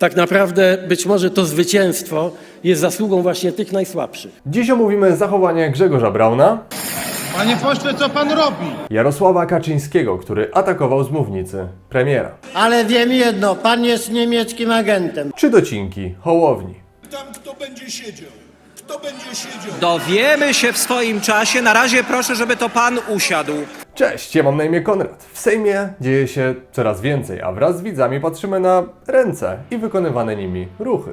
Tak naprawdę być może to zwycięstwo jest zasługą właśnie tych najsłabszych. Dziś omówimy zachowanie Grzegorza Brauna, Panie pośle, co pan robi? Jarosława Kaczyńskiego, który atakował z mównicy premiera, Ale wiem jedno, pan jest niemieckim agentem. czy docinki Hołowni. tam kto będzie siedział. Kto będzie siedział? Dowiemy się w swoim czasie. Na razie proszę, żeby to pan usiadł. Cześć, ja mam na imię Konrad. W Sejmie dzieje się coraz więcej, a wraz z widzami patrzymy na ręce i wykonywane nimi ruchy.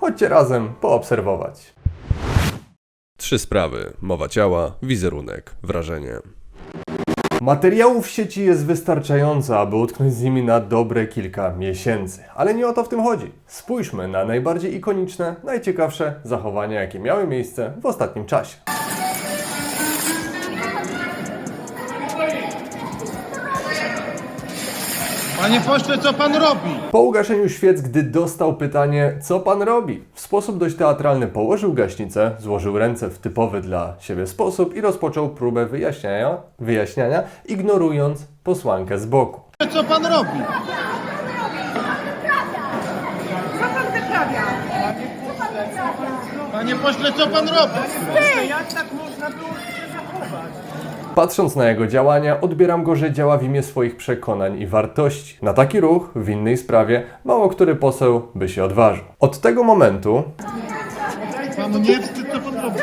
Chodźcie razem poobserwować. Trzy sprawy: mowa ciała, wizerunek, wrażenie. Materiałów w sieci jest wystarczająco, aby utknąć z nimi na dobre kilka miesięcy. Ale nie o to w tym chodzi. Spójrzmy na najbardziej ikoniczne, najciekawsze zachowania, jakie miały miejsce w ostatnim czasie. Panie pośle, co pan robi? Po ugaszeniu świec, gdy dostał pytanie, co pan robi, w sposób dość teatralny położył gaśnicę, złożył ręce w typowy dla siebie sposób i rozpoczął próbę wyjaśniania, wyjaśniania ignorując posłankę z boku. Co pan robi? Panie pośle, co pan robi? Patrząc na jego działania, odbieram go, że działa w imię swoich przekonań i wartości. Na taki ruch w innej sprawie mało który poseł by się odważył. Od tego momentu Panu nie wstyd, co pan robi?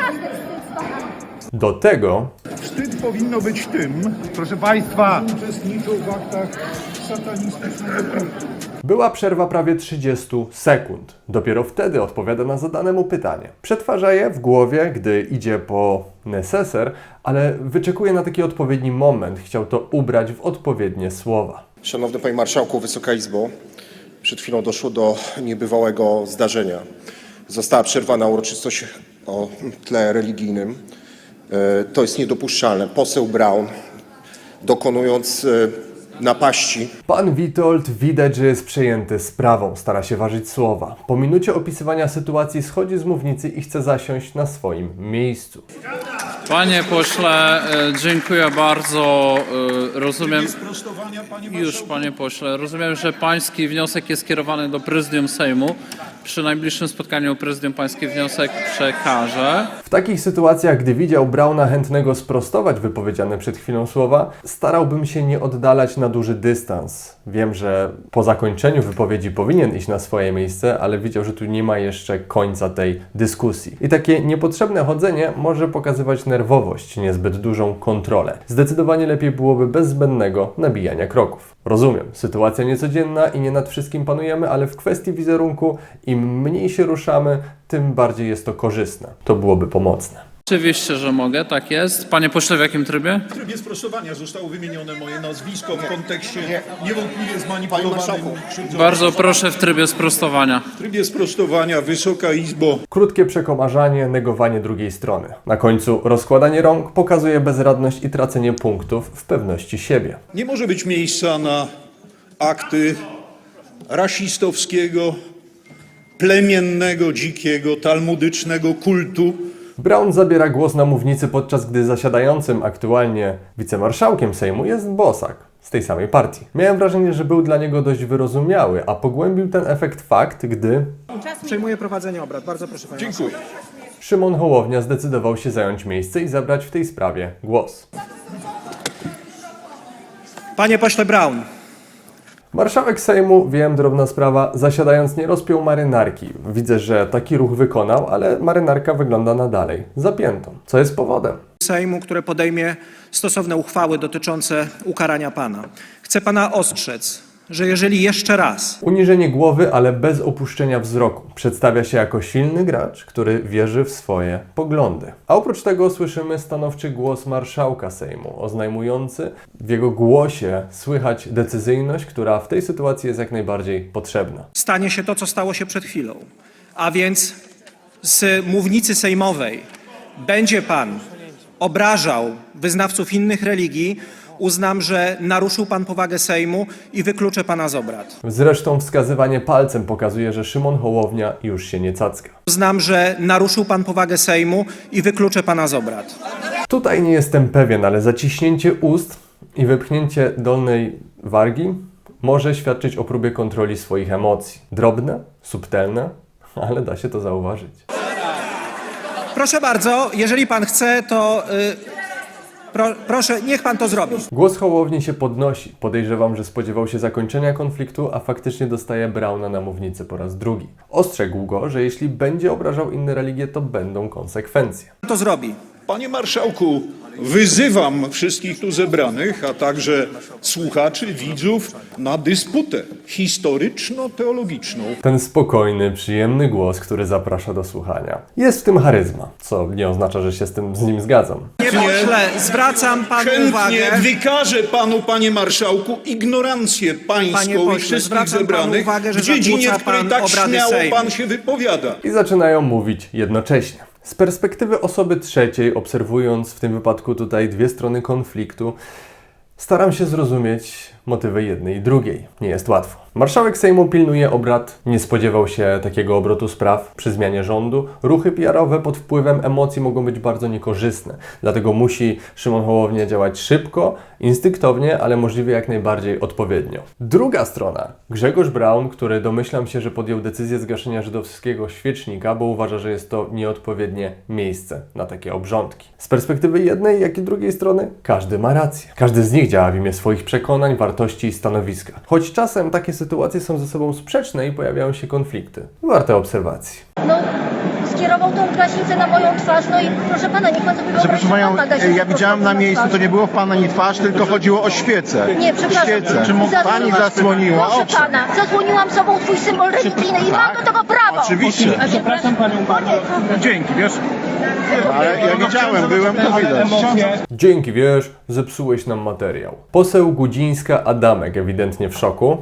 do tego Wstyd powinno być tym, Proszę państwa, uczestniczą w aktach satanistycznego kultu. Była przerwa prawie 30 sekund. Dopiero wtedy odpowiada na zadane mu pytanie. Przetwarza je w głowie, gdy idzie po neseser, ale wyczekuje na taki odpowiedni moment. Chciał to ubrać w odpowiednie słowa. Szanowny Panie Marszałku, Wysoka Izbo, przed chwilą doszło do niebywałego zdarzenia. Została przerwana uroczystość o tle religijnym. E, To jest niedopuszczalne. Poseł Braun, dokonując e, napaści Pan Witold widać, że jest przejęty sprawą, stara się ważyć słowa. Po minucie opisywania sytuacji schodzi z mównicy i chce zasiąść na swoim miejscu. Panie pośle, e, dziękuję bardzo. E, Rozumiem. Już, panie pośle, rozumiem, że pański wniosek jest skierowany do prezydium Sejmu. Przy najbliższym spotkaniu prezydium pański wniosek przekaże. W takich sytuacjach, gdy widział Brauna chętnego sprostować wypowiedziane przed chwilą słowa, starałbym się nie oddalać na duży dystans. Wiem, że po zakończeniu wypowiedzi powinien iść na swoje miejsce, ale widział, że tu nie ma jeszcze końca tej dyskusji. I takie niepotrzebne chodzenie może pokazywać nerwowość, niezbyt dużą kontrolę. Zdecydowanie lepiej byłoby bez zbędnego nabijania kroków. Rozumiem, sytuacja niecodzienna i nie nad wszystkim panujemy, ale w kwestii wizerunku im mniej się ruszamy, tym bardziej jest to korzystne. To byłoby pomocne. Oczywiście, że mogę, tak jest. Panie pośle, w jakim trybie? W trybie sprostowania zostało wymienione moje nazwisko w kontekście niewątpliwie zmanipulowanym krzywdzonym. Bardzo proszę w trybie sprostowania. W trybie sprostowania, Wysoka Izbo, Krótkie przekomarzanie, negowanie drugiej strony. Na końcu rozkładanie rąk pokazuje bezradność i tracenie punktów w pewności siebie. nie może być miejsca na akty rasistowskiego, plemiennego, dzikiego, talmudycznego kultu, Brown zabiera głos na mównicy, podczas gdy zasiadającym aktualnie wicemarszałkiem Sejmu jest Bosak z tej samej partii. Miałem wrażenie, że był dla niego dość wyrozumiały, a pogłębił ten efekt fakt, gdy Przejmuję prowadzenie obrad. Bardzo proszę panie. Dziękuję. Szymon Hołownia zdecydował się zająć miejsce i zabrać w tej sprawie głos. Panie pośle Braun, Marszałek Sejmu, wiem, drobna sprawa, zasiadając nie rozpiął marynarki. Widzę, że taki ruch wykonał, ale marynarka wygląda na dalej, zapiętą. Co jest powodem? Sejmu, które podejmie stosowne uchwały dotyczące ukarania pana. Chcę pana ostrzec, że jeżeli jeszcze raz Uniżenie głowy, ale bez opuszczenia wzroku. Przedstawia się jako silny gracz, który wierzy w swoje poglądy. A oprócz tego słyszymy stanowczy głos marszałka Sejmu, oznajmujący w jego głosie słychać decyzyjność, która w tej sytuacji jest jak najbardziej potrzebna. stanie się to, co stało się przed chwilą, a więc z mównicy sejmowej będzie pan obrażał wyznawców innych religii, uznam, że naruszył pan powagę Sejmu i wykluczę pana z obrad. Zresztą wskazywanie palcem pokazuje, że Szymon Hołownia już się nie cacka. Uznam, że naruszył pan powagę Sejmu i wykluczę pana z obrad. Tutaj nie jestem pewien, ale zaciśnięcie ust i wypchnięcie dolnej wargi może świadczyć o próbie kontroli swoich emocji. Drobne, subtelne, ale da się to zauważyć. Proszę bardzo, jeżeli pan chce, to y, pro, proszę, niech pan to zrobi. Głos Hołowni się podnosi. Podejrzewam, że spodziewał się zakończenia konfliktu, a faktycznie dostaje Brauna na mównicy po raz drugi. Ostrzegł go, że jeśli będzie obrażał inne religie, to będą konsekwencje. To zrobi. Panie marszałku, wyzywam wszystkich tu zebranych, a także słuchaczy, widzów na dysputę historyczno-teologiczną. Ten spokojny, przyjemny głos, który zaprasza do słuchania. Jest w tym charyzma, co nie oznacza, że się z tym z nim zgadzam. Nie pośle, zwracam panu Chętnie uwagę. wykażę panu, panie marszałku, ignorancję Panie pańską pośle, i wszystkich zwracam panu zebranych uwagę, że w dziedzinie, zakłóca w której pan tak obrady śmiało Sejmu. pan się wypowiada. I zaczynają mówić jednocześnie. Z perspektywy osoby trzeciej, obserwując w tym wypadku tutaj dwie strony konfliktu, staram się zrozumieć motywy jednej i drugiej. Nie jest łatwo. Marszałek Sejmu pilnuje obrad, nie spodziewał się takiego obrotu spraw przy zmianie rządu. Ruchy PR-owe pod wpływem emocji mogą być bardzo niekorzystne. Dlatego musi Szymon Hołownia działać szybko, instynktownie, ale możliwie jak najbardziej odpowiednio. Druga strona, Grzegorz Braun, który domyślam się, że podjął decyzję zgaszenia żydowskiego świecznika, bo uważa, że jest to nieodpowiednie miejsce na takie obrządki. Z perspektywy jednej, jak i drugiej strony, każdy ma rację. Każdy z nich działa w imię swoich przekonań, wartości i stanowiska. Choć czasem takie sytuacje są ze sobą sprzeczne i pojawiają się konflikty. Warte obserwacji. No, skierował tą gaśnicę na moją twarz, no i proszę pana, niech pan sobie wyobrazi, Proszę że panią, pan ja widziałem na miejscu, twarz. to nie było w pana ani twarz, tylko chodziło o świecę. Nie, przepraszam. Świecę. Czy mógł pani zasłoniła Proszę oczy? pana, zasłoniłam sobą twój symbol religijny i mam do tego prawo. Oczywiście. Przepraszam panią bardzo. Dzięki, wiesz? Ale ja widziałem, byłem, to widać. Dzięki, wiesz, zepsułeś nam materiał. Poseł Gudzińska Adamek ewidentnie w szoku.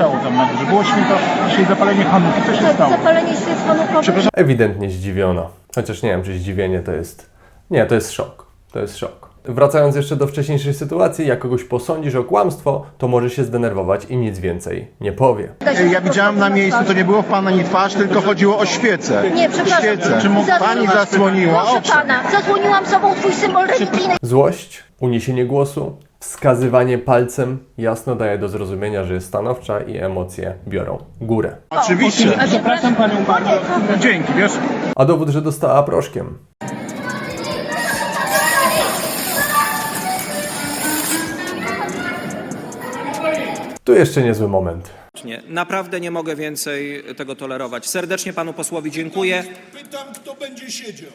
Się stało tam na górze? Było święto, dzisiaj zapalenie Hanuki. Co się Tak, stało? zapalenie świec hanukowych. Ewidentnie zdziwiona. Chociaż nie wiem, czy zdziwienie to jest. Nie, to jest szok. To jest szok. Wracając jeszcze do wcześniejszej sytuacji, jak kogoś posądzisz o kłamstwo, to może się zdenerwować i nic więcej nie powie. Ja widziałem prosto na miejscu, to nie było w pana ani twarz, tylko chodziło o świecę. Nie, przepraszam. Świecę. Czy mógł pani zasłoniła Proszę oczy? pana, zasłoniłam sobą twój symbol religijny Złość, uniesienie głosu, wskazywanie palcem jasno daje do zrozumienia, że jest stanowcza i emocje biorą górę. Oczywiście. Przepraszam panią bardzo. Dzięki, wiesz? A dowód, że dostała proszkiem. Tu jeszcze niezły moment. Nie, naprawdę nie mogę więcej tego tolerować. Serdecznie panu posłowi dziękuję. Pytam, kto będzie siedział.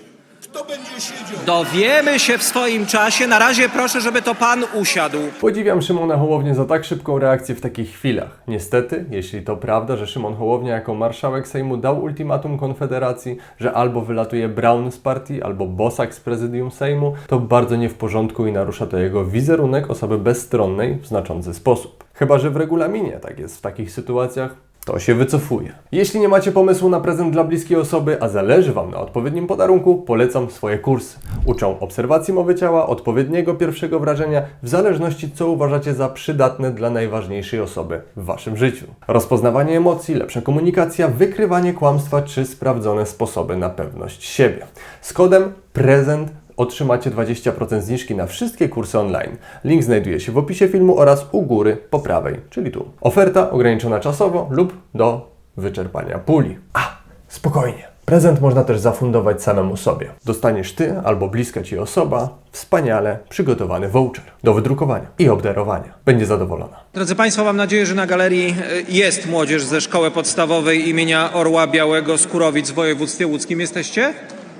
Kto będzie siedział? Dowiemy się w swoim czasie. Na razie proszę, żeby to pan usiadł. Podziwiam Szymona Hołownię za tak szybką reakcję w takich chwilach. Niestety, jeśli to prawda, że Szymon Hołownia jako marszałek Sejmu dał ultimatum Konfederacji, że albo wylatuje Brown z partii, albo Bosak z prezydium Sejmu, to bardzo nie w porządku i narusza to jego wizerunek osoby bezstronnej w znaczący sposób. Chyba, że w regulaminie tak jest w takich sytuacjach, to się wycofuje. Jeśli nie macie pomysłu na prezent dla bliskiej osoby, a zależy Wam na odpowiednim podarunku, polecam swoje kursy. Uczą obserwacji mowy ciała, odpowiedniego pierwszego wrażenia, w zależności co uważacie za przydatne dla najważniejszej osoby w Waszym życiu. Rozpoznawanie emocji, lepsza komunikacja, wykrywanie kłamstwa czy sprawdzone sposoby na pewność siebie. Z kodem prezent otrzymacie 20% zniżki na wszystkie kursy online. Link znajduje się w opisie filmu oraz u góry po prawej, czyli tu. Oferta ograniczona czasowo lub do wyczerpania puli. A, spokojnie. Prezent można też zafundować samemu sobie. Dostaniesz ty albo bliska ci osoba wspaniale przygotowany voucher do wydrukowania i obdarowania. Będzie zadowolona. Drodzy Państwo, mam nadzieję, że na galerii e, jest młodzież ze szkoły podstawowej imienia Orła Białego z Kurowic w województwie łódzkim. Jesteście?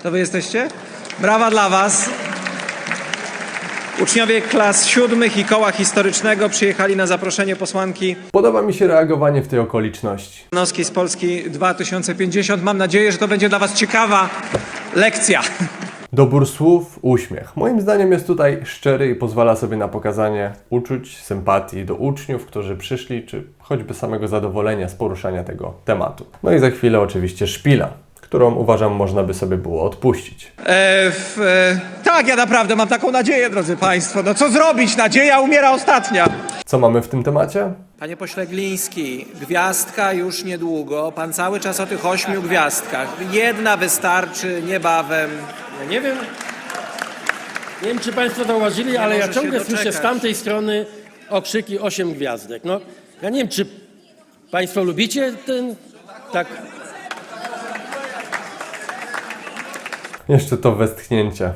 To Wy jesteście? Brawa dla Was. Uczniowie klas siódmych i koła historycznego przyjechali na zaproszenie posłanki Podoba mi się reagowanie w tej okoliczności. Nowskiej z Polski 2050. Mam nadzieję, że to będzie dla Was ciekawa lekcja. Dobór słów, uśmiech. Moim zdaniem jest tutaj szczery i pozwala sobie na pokazanie uczuć, sympatii do uczniów, którzy przyszli, czy choćby samego zadowolenia z poruszania tego tematu. No i za chwilę oczywiście szpila, którą uważam można by sobie było odpuścić. E, w, e, tak, ja naprawdę mam taką nadzieję, drodzy Państwo. No co zrobić? Nadzieja umiera ostatnia. Co mamy w tym temacie? Panie pośle Gliński, gwiazdka już niedługo. Pan cały czas o tych ośmiu gwiazdkach. Jedna wystarczy niebawem. Ja nie wiem, nie wiem, czy Państwo zauważyli, ale ja może się ciągle słyszę z tamtej strony okrzyki osiem gwiazdek. No, ja nie wiem, czy Państwo lubicie ten, tak, Jeszcze to westchnięcie.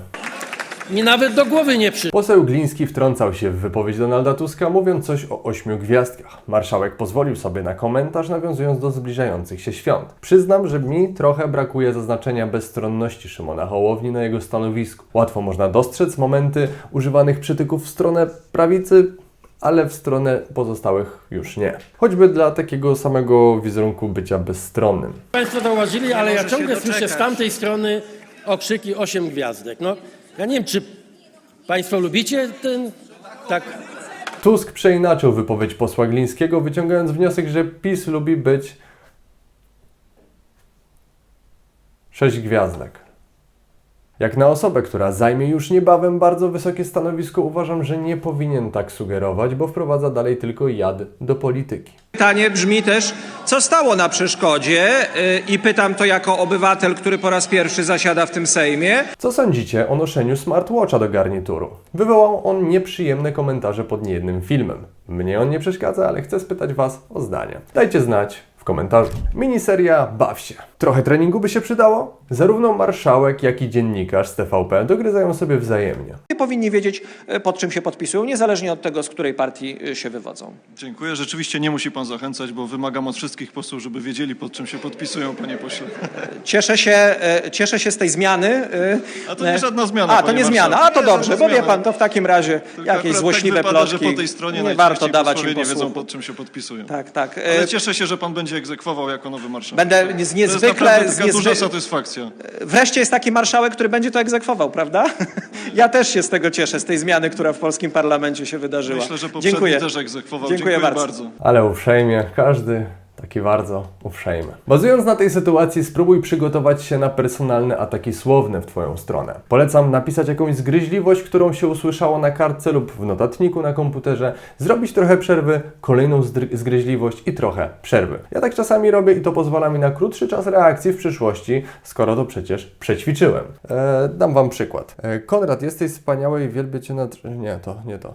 mi nawet do głowy nie przyszło. Poseł Gliński wtrącał się w wypowiedź Donalda Tuska, mówiąc coś o ośmiu gwiazdkach. Marszałek pozwolił sobie na komentarz, nawiązując do zbliżających się świąt. Przyznam, że mi trochę brakuje zaznaczenia bezstronności Szymona Hołowni na jego stanowisku. Łatwo można dostrzec momenty używanych przytyków w stronę prawicy, ale w stronę pozostałych już nie. Choćby dla takiego samego wizerunku bycia bezstronnym. Państwo zauważyli, ale ja ciągle słyszę z tamtej strony okrzyki osiem gwiazdek. No, ja nie wiem, czy Państwo lubicie ten, tak, Tusk przeinaczył wypowiedź posła Glińskiego, wyciągając wniosek, że PiS lubi być sześć gwiazdek. Jak na osobę, która zajmie już niebawem bardzo wysokie stanowisko, uważam, że nie powinien tak sugerować, bo wprowadza dalej tylko jad do polityki. Pytanie brzmi też, co stało na przeszkodzie y, i pytam to jako obywatel, który po raz pierwszy zasiada w tym Sejmie. Co sądzicie o noszeniu smartwatcha do garnituru? Wywołał on nieprzyjemne komentarze pod niejednym filmem. Mnie on nie przeszkadza, ale chcę spytać Was o zdanie. Dajcie znać w komentarzu. Miniseria Baw się. Trochę treningu by się przydało? Zarówno marszałek, jak i dziennikarz z TVP dogryzają sobie wzajemnie. Powinni wiedzieć, y, pod czym się podpisują, niezależnie od tego, z której partii y, się wywodzą. Dziękuję. Rzeczywiście nie musi pan zachęcać, bo wymagam od wszystkich posłów, żeby wiedzieli, pod czym się podpisują, panie pośle. Cieszę się, e, cieszę się z tej zmiany. e, A to nie e, żadna zmiana, A, to nie zmiana. A, to dobrze, bo wie pan, to w takim razie Tylko jakieś akurat złośliwe tak wypada, plotki. że po tej stronie nie warto dawać im nie wiedzą, pod czym się podpisują. Tak, tak. e, Ale cieszę się, że pan będzie egzekwował jako nowy marszałek. Będę z To niezwykle- jest taka duża satysfakcja. Wreszcie jest taki marszałek, który będzie to egzekwował, prawda? Ja też się z tego cieszę, z tej zmiany, która w polskim parlamencie się wydarzyła. Myślę, że poprzedni Dziękuję. też egzekwował. Dziękuję Dziękuję bardzo. bardzo. Ale uprzejmie, każdy taki bardzo uprzejmy. Bazując na tej sytuacji, spróbuj przygotować się na personalne ataki słowne w Twoją stronę. Polecam napisać jakąś zgryźliwość, którą się usłyszało na kartce lub w notatniku na komputerze, zrobić trochę przerwy, kolejną zgryźliwość i trochę przerwy. Ja tak czasami robię i to pozwala mi na krótszy czas reakcji w przyszłości, skoro to przecież przećwiczyłem. E, dam Wam przykład. E, Konrad, jesteś wspaniały i wielbię Cię nad... Nie, to nie to.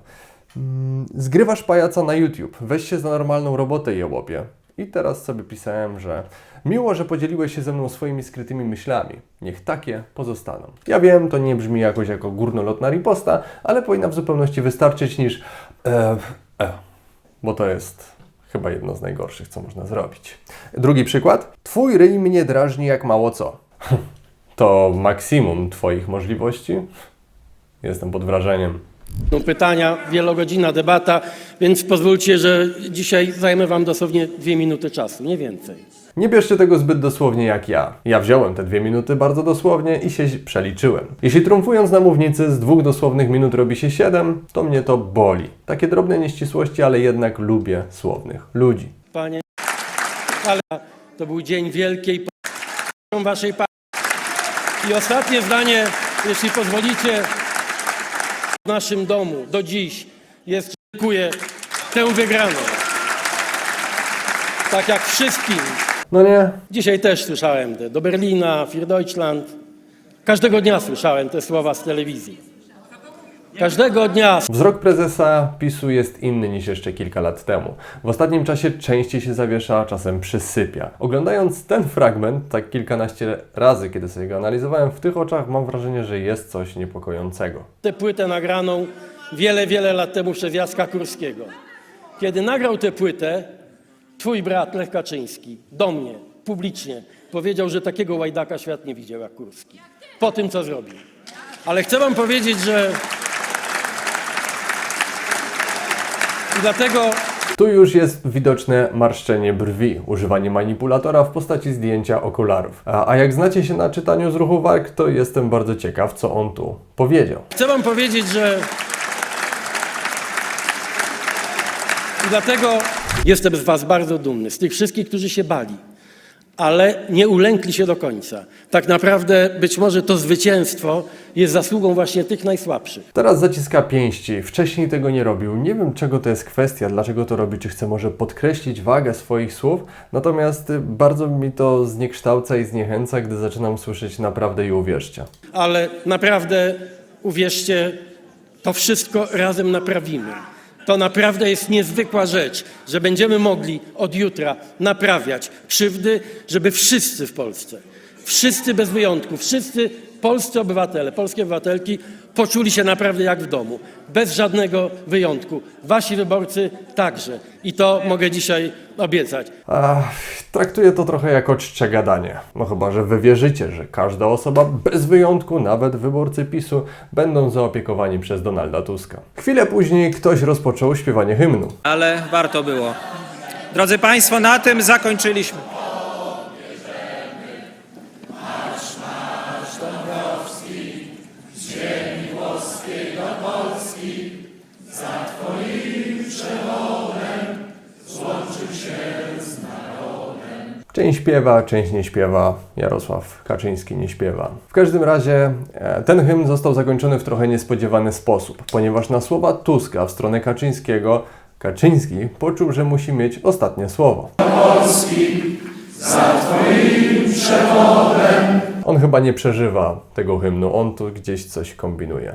Mm, Zgrywasz pajaca na YouTube. Weź się za normalną robotę, jełopie. I teraz sobie pisałem, że miło, że podzieliłeś się ze mną swoimi skrytymi myślami. Niech takie pozostaną. Ja wiem, to nie brzmi jakoś jako górnolotna riposta, ale powinna w zupełności wystarczyć niż e, e, bo to jest chyba jedno z najgorszych, co można zrobić. Drugi przykład. Twój ryj mnie drażni jak mało co. To maksimum Twoich możliwości? Jestem pod wrażeniem. No, pytania, wielogodzinna debata, więc pozwólcie, że dzisiaj zajmę Wam dosłownie dwie minuty czasu, nie więcej. Nie bierzcie tego zbyt dosłownie jak ja. Ja wziąłem te dwie minuty bardzo dosłownie i się przeliczyłem. Jeśli trumfując na mównicy z dwóch dosłownych minut robi się siedem, to mnie to boli. Takie drobne nieścisłości, ale jednak lubię słownych ludzi. Panie, ale to był dzień wielkiej Waszej partii. I ostatnie zdanie, jeśli pozwolicie, w naszym domu do dziś jest, dziękuję, tę wygraną. Tak jak wszystkim. No nie, Dzisiaj też słyszałem te do Berlina, für Deutschland. Każdego dnia słyszałem te słowa z telewizji. Każdego dnia Wzrok prezesa PiSu jest inny niż jeszcze kilka lat temu. W ostatnim czasie częściej się zawiesza, czasem przysypia. Oglądając ten fragment tak kilkanaście razy, kiedy sobie go analizowałem, w tych oczach mam wrażenie, że jest coś niepokojącego. tę płytę nagraną wiele, wiele lat temu przez Jacka Kurskiego. Kiedy nagrał tę płytę, twój brat Lech Kaczyński do mnie publicznie powiedział, że takiego łajdaka świat nie widział jak Kurski. Po tym, co zrobił. Ale chcę wam powiedzieć, że... I dlatego Tu już jest widoczne marszczenie brwi, używanie manipulatora w postaci zdjęcia okularów. A, a jak znacie się na czytaniu z ruchu warg, to jestem bardzo ciekaw, co on tu powiedział. Chcę wam powiedzieć, że. I dlatego jestem z was bardzo dumny, z tych wszystkich, którzy się bali, ale nie ulękli się do końca. Tak naprawdę być może to zwycięstwo jest zasługą właśnie tych najsłabszych. Teraz zaciska pięści, wcześniej tego nie robił. Nie wiem, czego to jest kwestia, dlaczego to robi, czy chce może podkreślić wagę swoich słów, natomiast bardzo mi to zniekształca i zniechęca, gdy zaczynam słyszeć naprawdę i uwierzcie. Ale naprawdę uwierzcie, to wszystko razem naprawimy. To naprawdę jest niezwykła rzecz, że będziemy mogli od jutra naprawiać krzywdy, żeby wszyscy w Polsce, wszyscy bez wyjątku, wszyscy polscy obywatele, polskie obywatelki poczuli się naprawdę jak w domu, bez żadnego wyjątku. Wasi wyborcy także. I to mogę dzisiaj obiecać. Ach, traktuję to trochę jako czcze gadanie. No chyba, że wy wierzycie, że każda osoba bez wyjątku, nawet wyborcy PiSu, będą zaopiekowani przez Donalda Tuska. Chwilę później ktoś rozpoczął śpiewanie hymnu. Ale warto było. Drodzy Państwo, na tym zakończyliśmy. Część śpiewa, część nie śpiewa. Jarosław Kaczyński nie śpiewa. W każdym razie e, ten hymn został zakończony w trochę niespodziewany sposób, ponieważ na słowa Tuska w stronę Kaczyńskiego Kaczyński poczuł, że musi mieć ostatnie słowo. On chyba nie przeżywa tego hymnu, on tu gdzieś coś kombinuje.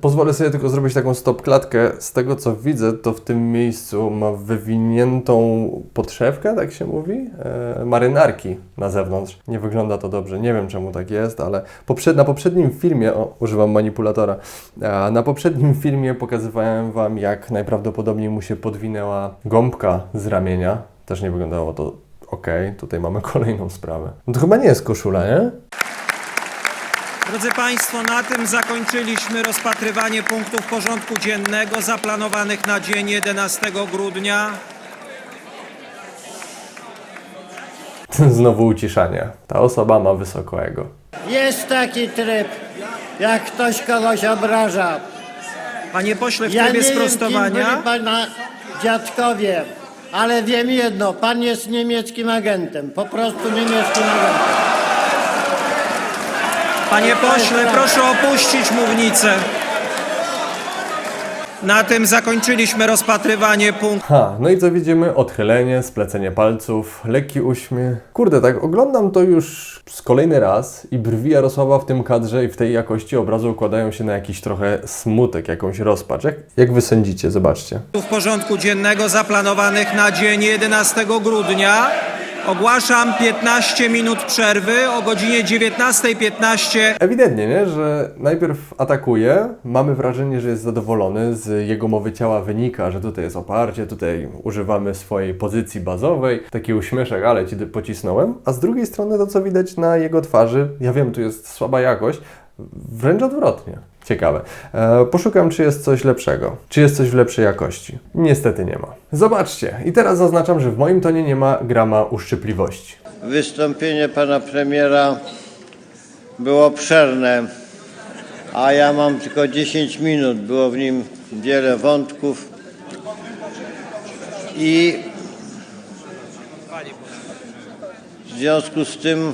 Pozwolę sobie tylko zrobić taką stopklatkę. Z tego co widzę, to w tym miejscu ma wywiniętą podszewkę, tak się mówi, e, marynarki na zewnątrz. Nie wygląda to dobrze, nie wiem czemu tak jest, ale poprzed, na poprzednim filmie, o, używam manipulatora, a na poprzednim filmie pokazywałem Wam, jak najprawdopodobniej mu się podwinęła gąbka z ramienia. Też nie wyglądało to ok. Tutaj mamy kolejną sprawę. No to chyba nie jest koszula, nie? Drodzy Państwo, na tym zakończyliśmy rozpatrywanie punktów porządku dziennego zaplanowanych na dzień 11 grudnia. Znowu uciszanie. Ta osoba ma wysoko ego. Jest taki tryb, jak ktoś kogoś obraża. Panie pośle, w Ja nie trybie wiem, kim sprostowania. byli pana dziadkowie, ale wiem jedno, pan jest niemieckim agentem, po prostu niemieckim agentem. Panie pośle, proszę opuścić mównicę. Na tym zakończyliśmy rozpatrywanie punktów. Ha, no i co widzimy? Odchylenie, splecenie palców, lekki uśmiech. Kurde, tak oglądam to już z kolejny raz i brwi Jarosława w tym kadrze i w tej jakości obrazu układają się na jakiś trochę smutek, jakąś rozpacz. Jak, jak wy sądzicie? Zobaczcie. porządku dziennego zaplanowanych na dzień 11 grudnia. Ogłaszam 15 minut przerwy o godzinie 19.15. Ewidentnie, nie? że najpierw atakuje, mamy wrażenie, że jest zadowolony, z jego mowy ciała wynika, że tutaj jest oparcie, tutaj używamy swojej pozycji bazowej, taki uśmieszek, ale ci pocisnąłem, a z drugiej strony to, co widać na jego twarzy, ja wiem, tu jest słaba jakość, wręcz odwrotnie. Ciekawe. E, poszukam, czy jest coś lepszego. Czy jest coś w lepszej jakości. Niestety nie ma. Zobaczcie. I teraz zaznaczam, że w moim tonie nie ma grama uszczypliwości. Wystąpienie pana premiera było obszerne, a ja mam tylko 10 minut. Było w nim wiele wątków i w związku z tym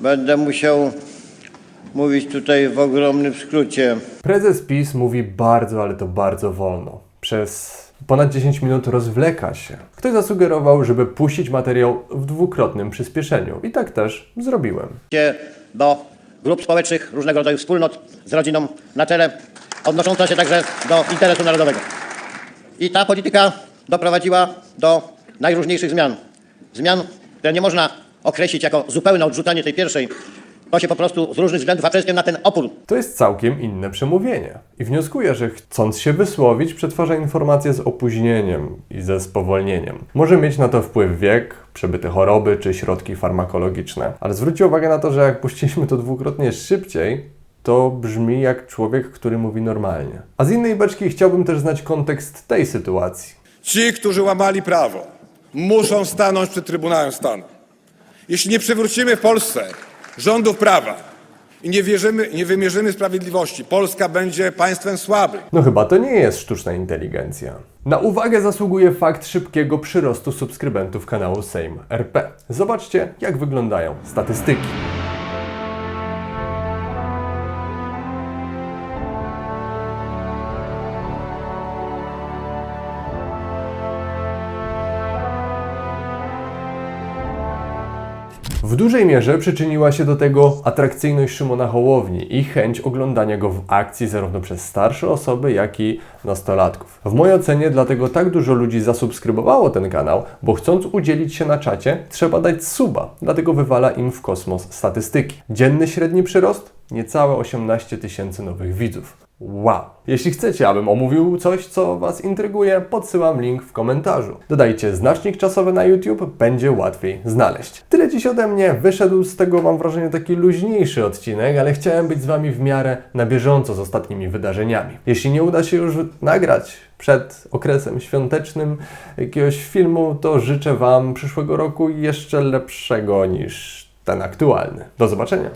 będę musiał mówić tutaj w ogromnym skrócie. Prezes PiS mówi bardzo, ale to bardzo wolno. Przez ponad 10 minut rozwleka się. Ktoś zasugerował, żeby puścić materiał w dwukrotnym przyspieszeniu. I tak też zrobiłem. do grup społecznych, różnego rodzaju wspólnot z rodziną na czele, odnosząca się także do interesu narodowego. I ta polityka doprowadziła do najróżniejszych zmian. Zmian, które nie można określić jako zupełne odrzucanie tej pierwszej. To się po prostu z różnych względów, a przede wszystkim na ten opór To jest całkiem inne przemówienie. I wnioskuję, że chcąc się wysłowić, przetwarza informacje z opóźnieniem i ze spowolnieniem. Może mieć na to wpływ wiek, przebyte choroby czy środki farmakologiczne. Ale zwróćcie uwagę na to, że jak puściliśmy to dwukrotnie szybciej, to brzmi jak człowiek, który mówi normalnie. A z innej beczki chciałbym też znać kontekst tej sytuacji. Ci, którzy łamali prawo, muszą stanąć przed Trybunałem Stanu. Jeśli nie przywrócimy w Polsce rządów prawa i nie, wierzymy, nie wymierzymy sprawiedliwości, Polska będzie państwem słabym. No chyba to nie jest sztuczna inteligencja. Na uwagę zasługuje fakt szybkiego przyrostu subskrybentów kanału Sejm RP. Zobaczcie, jak wyglądają statystyki. W dużej mierze przyczyniła się do tego atrakcyjność Szymona Hołowni i chęć oglądania go w akcji zarówno przez starsze osoby, jak i nastolatków. W mojej ocenie dlatego tak dużo ludzi zasubskrybowało ten kanał, bo chcąc udzielić się na czacie, trzeba dać suba, dlatego wywala im w kosmos statystyki. Dzienny średni przyrost? Niecałe 18 tysięcy nowych widzów. Wow! Jeśli chcecie, abym omówił coś, co Was intryguje, podsyłam link w komentarzu. Dodajcie znacznik czasowy na YouTube, będzie łatwiej znaleźć. Tyle dziś ode mnie. Wyszedł z tego, mam wrażenie, taki luźniejszy odcinek, ale chciałem być z Wami w miarę na bieżąco z ostatnimi wydarzeniami. Jeśli nie uda się już nagrać przed okresem świątecznym jakiegoś filmu, to życzę Wam przyszłego roku jeszcze lepszego niż ten aktualny. Do zobaczenia!